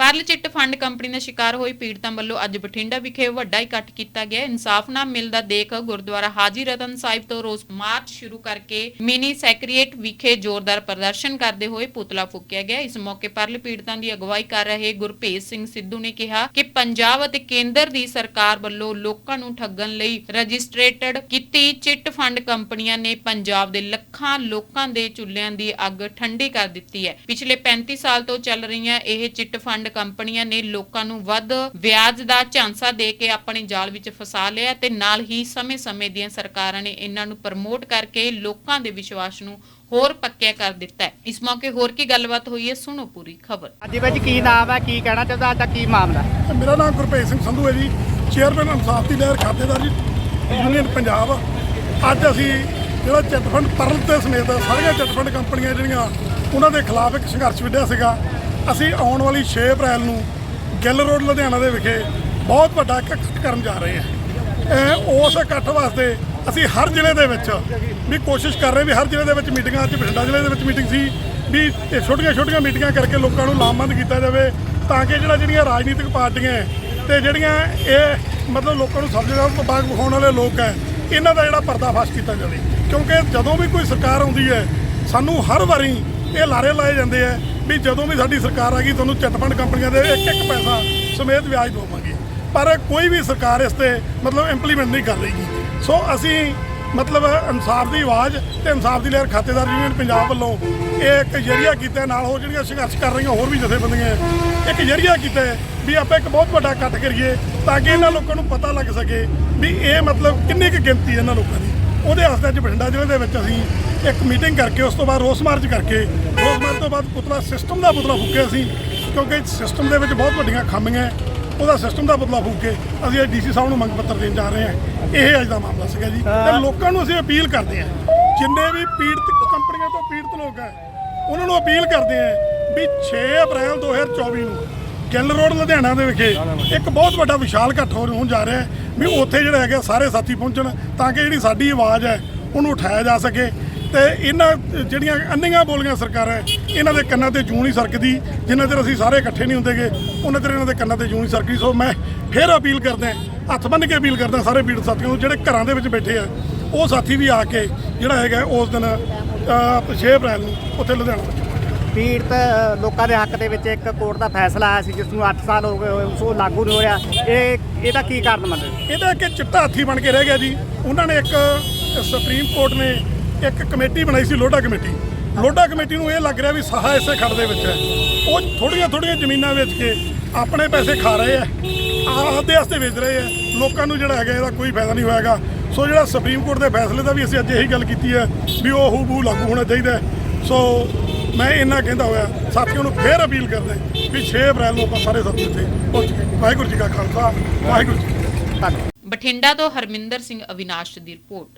Pearl chit fund company ਦਾ ਸ਼ਿਕਾਰ ਹੋਈ ਪੀੜਤਾਂ ਵੱਲੋਂ ਅੱਜ ਬਠਿੰਡਾ ਵਿਖੇ ਵੱਡਾ ਇਕੱਠ ਕੀਤਾ ਗਿਆ। ਇਨਸਾਫ ਨਾ ਮਿਲਦਾ ਦੇਖ ਗੁਰਦੁਆਰਾ ਹਾਜੀ ਰਤਨ ਸਾਹਿਬ ਤੋਂ ਰੋਸ ਮਾਰਚ ਸ਼ੁਰੂ ਕਰਕੇ ਮਿਨੀ ਸੈਕਟਰੀਏਟ ਵਿਖੇ ਜ਼ੋਰਦਾਰ ਪ੍ਰਦਰਸ਼ਨ ਕਰਦੇ ਹੋਏ ਪੁਤਲਾ ਫੂਕਿਆ ਗਿਆ। ਇਸ ਮੌਕੇ ਪਰਲ ਪੀੜਤਾਂ ਦੀ ਅਗਵਾਈ ਕਰ ਰਹੇ ਗੁਰਭੇਜ ਸਿੰਘ ਸਿੱਧੂ ਨੇ ਕਿਹਾ ਕਿ ਪੰਜਾਬ ਅਤੇ ਕੇਂਦਰ ਦੀ ਸਰਕਾਰ ਵੱਲੋਂ ਲੋਕਾਂ ਨੂੰ ਠੱਗਣ ਲਈ ਰਜਿਸਟ੍ਰੇਟਡ ਕੀਤੀ ਚਿੱਟ ਫੰਡ ਕੰਪਨੀਆਂ ਨੇ ਪੰਜਾਬ ਦੇ ਲੱਖਾਂ ਲੋਕਾਂ ਦੇ ਚੁੱਲ੍ਹਿਆਂ ਦੀ ਅੱਗ ਠੰਡੀ ਕਰ ਦਿੱਤੀ ਹੈ। ਪਿਛਲੇ 35 ਸਾਲ ਤੋਂ ਚੱਲ ਰਹੀਆਂ ਇਹ ਚਿੱਟ ਫੰਡ ਕੰਪਨੀਆਂ ਨੇ ਲੋਕਾਂ ਨੂੰ ਵੱਧ ਵਿਆਜ ਦਾ ਝਾਂਸਾ ਦੇ ਕੇ ਆਪਣੇ ਜਾਲ ਵਿੱਚ ਫਸਾ ਲਿਆ ਤੇ ਨਾਲ ਹੀ ਸਮੇਂ-ਸਮੇਂ ਦੀਆਂ ਸਰਕਾਰਾਂ ਨੇ ਇਹਨਾਂ ਨੂੰ ਪ੍ਰਮੋਟ ਕਰਕੇ ਲੋਕਾਂ ਦੇ ਵਿਸ਼ਵਾਸ ਨੂੰ ਹੋਰ ਪੱਕਿਆ ਕਰ ਦਿੱਤਾ ਹੈ। ਇਸ ਮੌਕੇ ਹੋਰ ਕੀ ਗੱਲਬਾਤ ਹੋਈ ਹੈ ਸੁਣੋ ਪੂਰੀ ਖਬਰ। ਹਾਂਜੀ ਬਾਈ ਜੀ ਕੀ ਨਾਮ ਹੈ ਕੀ ਕਹਿਣਾ ਚਾਹੁੰਦਾ ਅੱਜ ਦਾ ਕੀ ਮਾਮਲਾ? ਮੇਰਾ ਨਾਮ ਗੁਰਭੇਜ ਸਿੰਘ ਸੰਧੂ ਹੈ ਜੀ ਚੇਅਰਮੈਨ ਇਨਸਾਫ ਦੀ ਲਹਿਰ ਖਾਤੇਦਾਰ ਜੀ ਯੂਨੀਅਨ ਪੰਜਾਬ। ਅੱਜ ਅਸੀਂ ਜਿਹੜਾ ਚਿੱਟ ਫੰਡ ਪਰਲ ਤੇ ਸਮੇਤ ਸਾਰੀਆਂ ਚਿੱਟ ਫੰਡ ਕੰਪਨੀਆਂ ਜਿਹੜੀਆਂ ਉਹਨਾਂ ਦੇ ਖਿਲਾਫ ਇੱਕ ਸੰਘਰਸ਼ ਵਿੱਢਿਆ ਸੀਗਾ। ਅਸੀਂ ਆਉਣ ਵਾਲੀ 6 ਅਪ੍ਰੈਲ ਨੂੰ ਗਿੱਲ ਰੋਡ, ਲੁਧਿਆਣਾ ਦੇ ਵਿਖੇ ਬਹੁਤ ਵੱਡਾ ਇਕੱਠ ਕਰਨ ਜਾ ਰਹੇ ਹਾਂ। ਉਸ ਇਕੱਠ ਵਾਸਤੇ ਅਸੀਂ ਹਰ ਜ਼ਿਲ੍ਹੇ ਦੇ ਵਿੱਚ ਵੀ ਕੋਸ਼ਿਸ਼ ਕਰ ਰਹੇ ਵੀ ਹਰ ਜ਼ਿਲ੍ਹੇ ਦੇ ਵਿੱਚ ਮੀਟਿੰਗਾਂ, ਅੱਜ ਬਠਿੰਡਾ ਜ਼ਿਲ੍ਹੇ ਦੇ ਵਿੱਚ ਮੀਟਿੰਗ ਸੀ ਵੀ ਇਹ ਛੋਟੀਆਂ ਛੋਟੀਆਂ ਮੀਟਿੰਗਾਂ ਕਰਕੇ ਲੋਕਾਂ ਨੂੰ ਲਾਮਬੰਦ ਕੀਤਾ ਜਾਵੇ ਤਾਂ ਕਿ ਜਿਹੜਾ ਜਿਹੜੀਆਂ ਰਾਜਨੀਤਿਕ ਪਾਰਟੀਆਂ ਹੈ ਤੇ ਜਿਹੜੀਆਂ ਇਹ ਮਤਲਬ ਲੋਕਾਂ ਨੂੰ ਸਮਝਦਾ ਬਾਗ ਵਿਖਾਉਣ ਵਾਲੇ ਲੋਕ ਹੈ, ਇਹਨਾਂ ਦਾ ਜਿਹੜਾ ਪਰਦਾਫਾਸ਼ ਕੀਤਾ ਜਾਵੇ। ਕਿਉਂਕਿ ਜਦੋਂ ਵੀ ਕੋਈ ਸਰਕਾਰ ਆਉਂਦੀ ਹੈ, ਸਾਨੂੰ ਹਰ ਵਾਰੀ ਇਹ ਲਾਰੇ ਲਾਏ ਜਾਂਦੇ ਆ ਵੀ ਜਦੋਂ ਵੀ ਸਾਡੀ ਸਰਕਾਰ ਆ ਗਈ, ਤੁਹਾਨੂੰ ਚਿੱਟ ਫੰਡ ਕੰਪਨੀਆਂ ਦੇ ਇੱਕ ਇੱਕ ਪੈਸਾ ਸਮੇਤ ਵਿਆਜ ਦੇਵਾਂਗੇ ਪਰ ਕੋਈ ਵੀ ਸਰਕਾਰ ਇਸ ਤੇ ਮਤਲਬ ਇੰਪਲੀਮੈਂਟ ਨਹੀਂ ਕਰ ਰਹੀ ਗੀ। ਸੋ ਅਸੀਂ ਮਤਲਬ ਇਨਸਾਫ ਦੀ ਆਵਾਜ਼ ਤੇ ਇਨਸਾਫ ਦੀ ਲਹਿਰ ਖਾਤੇਦਾਰ ਯੂਨੀਅਨ ਪੰਜਾਬ ਵੱਲੋਂ ਇਹ ਇੱਕ ਜਰੀਆ ਕੀਤਾ, ਨਾਲ ਹੋ ਜਿਹੜੀਆਂ ਸੰਘਰਸ਼ ਕਰ ਰਹੀਆਂ, ਹੋਰ ਵੀ ਜਥੇਬੰਦੀਆਂ, ਇੱਕ ਜਰੀਆ ਕੀਤਾ ਵੀ ਆਪਾਂ ਇੱਕ ਬਹੁਤ ਵੱਡਾ ਇਕੱਠ ਕਰੀਏ ਤਾਂ ਕਿ ਇਹਨਾਂ ਲੋਕਾਂ ਨੂੰ ਪਤਾ ਲੱਗ ਸਕੇ ਵੀ ਇਹ ਮਤਲਬ ਕਿੰਨੀ ਕੁ ਗਿਣਤੀ ਹੈ ਇਹਨਾਂ ਲੋਕਾਂ ਦੀ ਉਹਦੇ ਵਾਸਤੇ ਅੱਜ ਬਠਿੰਡਾ ਜ਼ਿਲ੍ਹੇ ਦੇ ਵਿੱਚ ਅਸੀਂ ਇੱਕ ਮੀਟਿੰਗ ਕਰਕੇ ਉਸ ਤੋਂ ਬਾਅਦ ਰੋਸ ਮਾਰਚ ਕਰਕੇ ਰੋਸ ਮਾਰਚ ਤੋਂ ਬਾਅਦ ਪੁਤਲਾ ਸਿਸਟਮ ਦਾ ਪੁਤਲਾ ਫੂਕਿਆ ਸੀ ਕਿਉਂਕਿ ਸਿਸਟਮ ਦੇ ਵਿੱਚ ਬਹੁਤ ਵੱਡੀਆਂ ਖਾਮੀਆਂ ਹੈ। ਉਹਦਾ ਸਿਸਟਮ ਦਾ ਬਦਲਾ ਫੂਕ ਕੇ ਅਸੀਂ ਅੱਜ ਡੀਸੀ ਸਾਹਿਬ ਨੂੰ ਮੰਗ ਪੱਤਰ ਦੇਣ ਜਾ ਰਹੇ ਹਾਂ। ਇਹ ਅੱਜ ਦਾ ਮਾਮਲਾ ਸੀਗਾ ਜੀ। ਤੇ ਲੋਕਾਂ ਨੂੰ ਅਸੀਂ ਅਪੀਲ ਕਰਦੇ ਹਾਂ ਜਿੰਨੇ ਵੀ ਪੀੜਤ ਕੰਪਨੀਆਂ ਤੋਂ ਪੀੜਤ ਲੋਕ ਹੈ ਉਹਨਾਂ ਨੂੰ ਅਪੀਲ ਕਰਦੇ ਹਾਂ ਵੀ 6 ਅਪ੍ਰੈਲ 2024 ਨੂੰ ਗਿੱਲ ਰੋਡ ਲੁਧਿਆਣਾ ਦੇ ਵਿਖੇ ਇੱਕ ਬਹੁਤ ਵੱਡਾ ਵਿਸ਼ਾਲ ਇਕੱਠ ਹੋ- ਹੋਣ ਜਾ ਰਿਹਾ ਹੈ ਵੀ ਉੱਥੇ ਜਿਹੜਾ ਹੈਗਾ ਸਾਰੇ ਸਾਥੀ ਪਹੁੰਚਣ ਤਾਂ ਕਿ ਜਿਹੜੀ ਸਾਡੀ ਆਵਾਜ਼ ਹੈ ਉਹਨੂੰ ਉਠਾਇਆ ਜਾ ਸਕੇ। ਤੇ ਇਹਨਾਂ ਜਿਹੜੀਆਂ ਅੰਨੀਆਂ ਬੋਲੀਆਂ ਸਰਕਾਰਾਂ ਇਹਨਾਂ ਦੇ ਕੰਨਾਂ ਤੇ ਜੂੰ ਨਹੀਂ ਸਰਕਦੀ। ਜਿੰਨਾ ਚਿਰ ਅਸੀਂ ਸਾਰੇ ਇਕੱਠੇ ਨਹੀਂ ਹੁੰਦੇਗੇ ਉਹਨਾਂ ਚਿਰ ਇਹਨਾਂ ਦੇ ਕੰਨਾਂ ਤੇ ਜੂੰ ਨਹੀਂ ਸਰਕਦੀ। ਸੋ ਮੈਂ ਫੇਰ ਅਪੀਲ ਕਰਦਾ ਹੱਥ ਬੰਨ੍ਹ ਕੇ ਅਪੀਲ ਕਰਦਾ ਸਾਰੇ ਪੀੜਤ ਸਾਥੀਆਂ ਨੂੰ ਜਿਹੜੇ ਘਰਾਂ ਦੇ ਵਿੱਚ ਬੈਠੇ ਆ ਉਹ ਸਾਥੀ ਵੀ ਆ ਕੇ ਜਿਹੜਾ ਹੈਗਾ ਉਸ ਦਿਨ 6 ਅਪ੍ਰੈਲ ਨੂੰ ਉੱਥੇ ਲੁਧਿਆਣਾ ਪੀੜਤ ਲੋਕਾਂ ਦੇ ਹੱਕ ਦੇ ਵਿੱਚ ਇੱਕ ਕੋਰਟ ਦਾ ਫੈਸਲਾ ਆਇਆ ਸੀ ਜਿਸ ਨੂੰ 8 ਸਾਲ ਹੋ ਗਏ ਹੋਏ ਉਸ ਉਹ ਲਾਗੂ ਨਹੀਂ ਹੋਇਆ। ਇਹ ਇਹਦਾ ਕੀ ਕਾਰਨ ਮੰਨਦੇ ਇਹਦਾ ਕਿ ਚਿੱਟਾ ਹਾਥੀ ਬਣ ਕੇ ਰਹਿ ਗਿਆ ਜੀ। ਉਹਨਾਂ ਨੇ ਇੱਕ ਸੁਪਰੀਮ ਕੋਰਟ ਨੇ ਇੱਕ ਕਮੇਟੀ ਬਣਾਈ ਸੀ ਲੋਡਾ ਕਮੇਟੀ। ਲੋਡਾ ਕਮੇਟੀ ਨੂੰ ਇਹ ਲੱਗ ਰਿਹਾ ਵੀ ਸਾਹਾ ਇਸੇ ਖੜ ਦੇ ਵਿੱਚ ਹੈ। ਉਹ ਥੋੜੀਆਂ ਥੋੜੀਆਂ ਜ਼ਮੀਨਾਂ ਵੇਚ ਕੇ ਆਪਣੇ ਪੈਸੇ ਖਾ ਰਹੇ ਆ ਆਪਦੇ ਵਾਸਤੇ ਵੇਚ ਰਹੇ ਆ ਲੋਕਾਂ ਨੂੰ ਜਿਹੜਾ ਹੈਗਾ, ਇਹਦਾ ਕੋਈ ਫਾਇਦਾ ਨਹੀਂ ਹੋਏਗਾ ਸੋ ਜਿਹੜਾ ਸੁਪਰੀਮ ਕੋਰਟ ਦੇ ਫੈਸਲੇ ਦਾ ਵੀ ਅਸੀਂ ਅੱਜ ਇਹੀ ਗੱਲ ਕੀਤੀ ਹੈ ਵੀ ਉਹ ਹੂਬੂ ਲਾਗੂ ਹੋਣਾ ਚਾਹੀਦਾ ਸੋ ਮੈਂ ਇੰਨਾ ਕਹਿੰਦਾ ਹੋਇਆ ਸਾਥੀਆਂ ਨੂੰ ਫੇਰ ਅਪੀਲ ਕਰਦਾ ਵੀ 6 ਅਪ੍ਰੈਲ ਨੂੰ ਆਪਾਂ ਸਾਰੇ ਸਾਥੀ ਇੱਥੇ ਪਹੁੰਚ ਗਏ ਵਾਹਿਗੁਰੂ ਜੀ ਕਾ ਖਾਲਸਾ, ਵਾਹਿਗੁਰੂ ਜੀ ਕੀ ਫਤਿਹ। ਬਠਿੰਡਾ ਤੋਂ ਹਰਮਿੰਦਰ ਸਿੰਘ ਅਵਿਨਾਸ਼ ਦੀ ਰਿਪੋਰਟ।